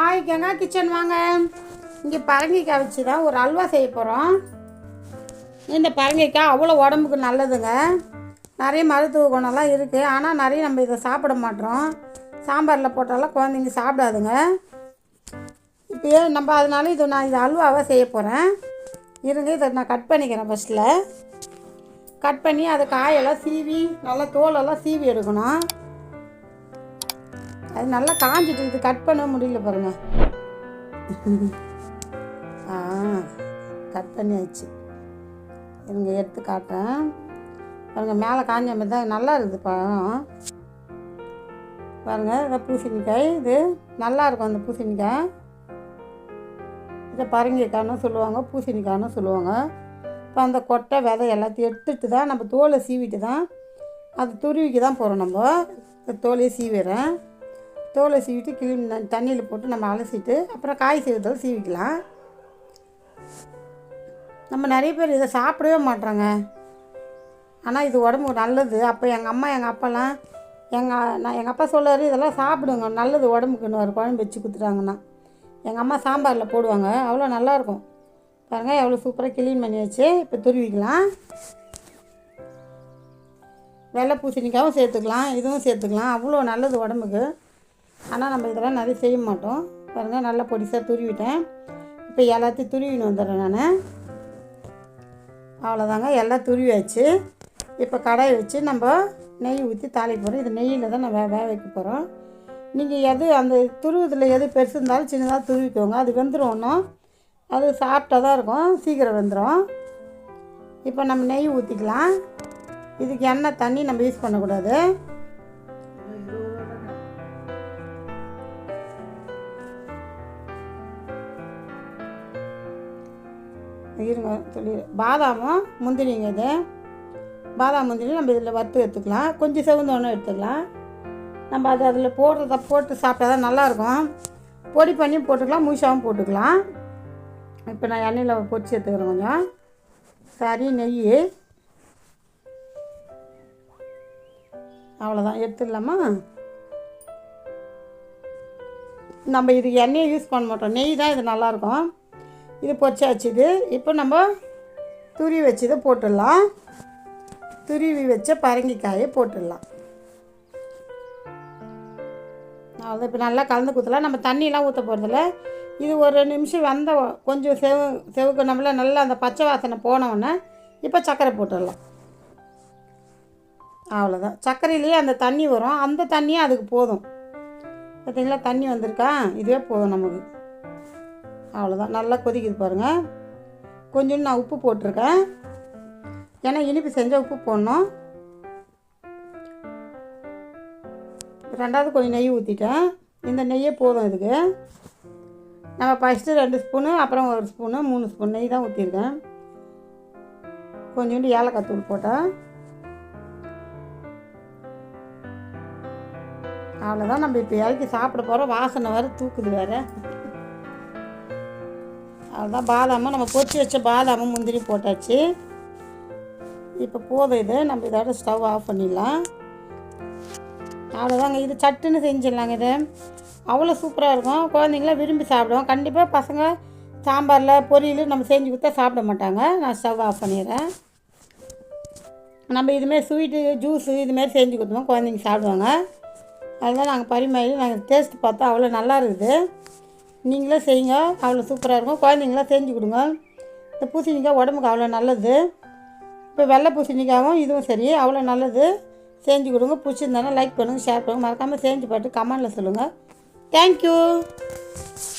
Hi Ganga kitchen வாங்க? இங்கே பரங்கிக்காய் வச்சு தான் ஒரு அல்வா செய்ய போகிறோம் இந்த பரங்கிக்காய் அவ்வளோ உடம்புக்கு நல்லதுங்க. நிறைய மருத்துவ குணம்லாம் இருக்குது ஆனால் நிறைய நம்ம இதை சாப்பிட மாட்டோம். சாம்பாரில் போட்டாலாம் குழந்தைங்க சாப்பிடாதுங்க. இப்போயே நம்ம அதனால இது நான் இது அல்வாவாக செய்ய போகிறேன் இருங்க இதை நான் கட் பண்ணிக்கிறேன் ஃபஸ்ட்டில் கட் பண்ணி அதை காயெல்லாம் சீவி நல்லா தோலெல்லாம் சீவி எடுக்கணும். அது நல்லா காஞ்சிட்டு இது கட் பண்ண முடியல பாருங்கள் ஆ கட் பண்ணியாச்சு. இருங்க எடுத்து காட்டுறேன். பாருங்கள் மேலே காஞ்ச மாதிரி தான் நல்லா இருக்குது பழம். பாருங்கள் இதை பூசணிக்காய் இது நல்லா இருக்கும் அந்த பூசணிக்காய். இதை பரங்கிக்காய்னு சொல்லுவாங்க பூசணிக்காய்னு சொல்லுவாங்க. இப்போ அந்த கொட்டை விதை எல்லாத்தையும் எடுத்துட்டு தான் நம்ம தோலை சீவிட்டு தான் அது துருவிக்கு தான் போகிறோம் நம்ம. இந்த தோலையை சீவிடுறேன். தோலை சீவிட்டு கிளி தண்ணியில் போட்டு நம்ம அலசிட்டு அப்புறம் காய் சீவிட்டாலும் சீவிக்கலாம். நம்ம நிறைய பேர் இதை சாப்பிடவே மாட்றாங்க. ஆனால் இது உடம்புக்கு நல்லது. அப்போ எங்கள் அம்மா எங்கள் அப்பாலாம் எங்கள் நான் எங்கள் அப்பா சொல்லார் இதெல்லாம் சாப்பிடுங்க. நல்லது உடம்புக்குன்னு ஒரு குழம்பு வச்சு கொடுத்துட்டாங்கன்னா. எங்கள் அம்மா சாம்பாரில் போடுவாங்க. அவ்வளோ நல்லாயிருக்கும். பாருங்கள் எவ்வளோ சூப்பராக கிளீன் பண்ணி வச்சு இப்போ துருவிக்கலாம் வெள்ளை பூசணிக்காவும் சேர்த்துக்கலாம். இதுவும் சேர்த்துக்கலாம். அவ்வளோ நல்லது உடம்புக்கு. ஆனால் நம்ம இதெல்லாம் நிறைய செய்ய மாட்டோம். பாருங்கள் நல்லா பொடிசாக துருவிட்டேன். இப்போ எல்லாத்தையும் துருவின்னு வந்துடுறேன் நான். அவ்வளோதாங்க எல்லாம் துருவியாச்சு. இப்போ கடாயை வச்சு நம்ம நெய் ஊற்றி தாளி போகிறோம் இது நெய்யில் தான் நான் வே வேக வைக்க போகிறோம் நீங்கள் எது அந்த துருவத்தில் எது பெருசு இருந்தாலும் சின்னதாக துருவிக்கோங்க. அது வெந்துடும் ஒன்றும் அது சாப்பிட்டா தான் இருக்கும். சீக்கிரம் வெந்துடும் இப்போ நம்ம நெய் ஊற்றிக்கலாம் இதுக்கு எண்ணெய் தண்ணி நம்ம யூஸ் பண்ணக்கூடாது. இருங்க சொல்லி பாதாமும் முந்திரிங்க இது. பாதாம் முந்திரி நம்ம இதில் வறுத்து எடுத்துக்கலாம். கொஞ்சம் செவந்தோன்னு எடுத்துக்கலாம். நம்ம அது அதில் போடுறத போட்டு சாப்பிட்டா தான் நல்லாயிருக்கும். பொடி பண்ணி போட்டுக்கலாம் முழுசாவும் போட்டுக்கலாம். இப்போ நான் எண்ணெயில் பொரிச்சு எடுத்துக்கிறேன் கொஞ்சம். சரி நெய். அவ்வளோதான். எடுத்துடலாமா? நம்ம இது எண்ணெயை யூஸ் பண்ண மாட்டோம். நெய் தான் இது நல்லாயிருக்கும். இது பொச்சாச்சுது இப்போ நம்ம துருவி வச்சதை போட்டுடலாம். துருவி வச்ச பரங்கிக்காயை போட்டுடலாம். அவ்வளோ இப்போ நல்லா கலந்து குத்தலாம். நம்ம தண்ணியெலாம் ஊற்ற போகிறதில்ல இது ஒரு ரெண்டு நிமிஷம் வந்த கொஞ்சம் செவு செவுக்கு நம்மள நல்லா அந்த பச்சை வாசனை போனவுடனே இப்போ சர்க்கரை போட்டுடலாம். அவ்வளோதான் சர்க்கரையிலேயே அந்த தண்ணி வரும். அந்த தண்ணியே அதுக்கு போதும். பார்த்தீங்களா? தண்ணி வந்திருக்கா? இதுவே போதும் நமக்கு. அவ்வளோதான் நல்லா கொதிக்குது பாருங்கள் கொஞ்சோண்டு நான் உப்பு போட்டிருக்கேன். ஏன்னா இனிப்பு செஞ்சால் உப்பு போடணும். ரெண்டாவது கொஞ்சம் நெய் ஊற்றிட்டேன் இந்த நெய்யே போதும் இதுக்கு. நம்ம ஃபஸ்ட்டு ரெண்டு ஸ்பூனு அப்புறம் ஒரு ஸ்பூனு மூணு ஸ்பூன் நெய் தான் ஊற்றிருக்கேன் கொஞ்சோண்டு ஏலக்காய் தூள் போட்டேன். அவ்வளோதான் நம்ம இப்போ இறக்கி சாப்பிட போகிறோம் வாசனை வேறு தூக்குது வேறு. அதுதான் பாதாமும் நம்ம பொறிச்சு வச்ச பாதாமும் முந்திரி போட்டாச்சு. இப்போ போதும் இது நம்ம இதோட ஸ்டவ் ஆஃப் பண்ணிடலாம். அவ்வளோதாங்க இது சட்டுன்னு செஞ்சிடலாங்க இது. அவ்வளோ சூப்பராக இருக்கும். குழந்தைங்களாம் விரும்பி சாப்பிடுவோம் கண்டிப்பாக பசங்க சாம்பாரில் பொரியல் நம்ம செஞ்சு கொடுத்தா சாப்பிட மாட்டாங்க. நான் ஸ்டவ் ஆஃப் பண்ணிடுறேன். நம்ம இதுமாரி ஸ்வீட்டு ஜூஸு இதுமாரி செஞ்சு கொடுத்தோம் குழந்தைங்க சாப்பிடுவாங்க. அதுதான் நாங்கள் பரிமாறி நாங்கள் டேஸ்ட் பார்த்தா அவ்வளோ நல்லா இருக்குது. நீங்களும் செய்யுங்க. அவ்வளோ சூப்பராக இருக்கும். குழந்தைங்களாம் செஞ்சு கொடுங்க. இந்த பூசணிக்காய் உடம்புக்கு அவ்வளோ நல்லது. இப்போ வெள்ளை பூசணிக்காயும் இதுவும் சரி அவ்வளோ நல்லது. செஞ்சு கொடுங்க. பிடிச்சிருந்தாலும் லைக் பண்ணுங்கள் ஷேர் பண்ணுங்கள் மறக்காமல் செஞ்சு பாட்டு கமெண்டில் சொல்லுங்கள் தேங்க்யூ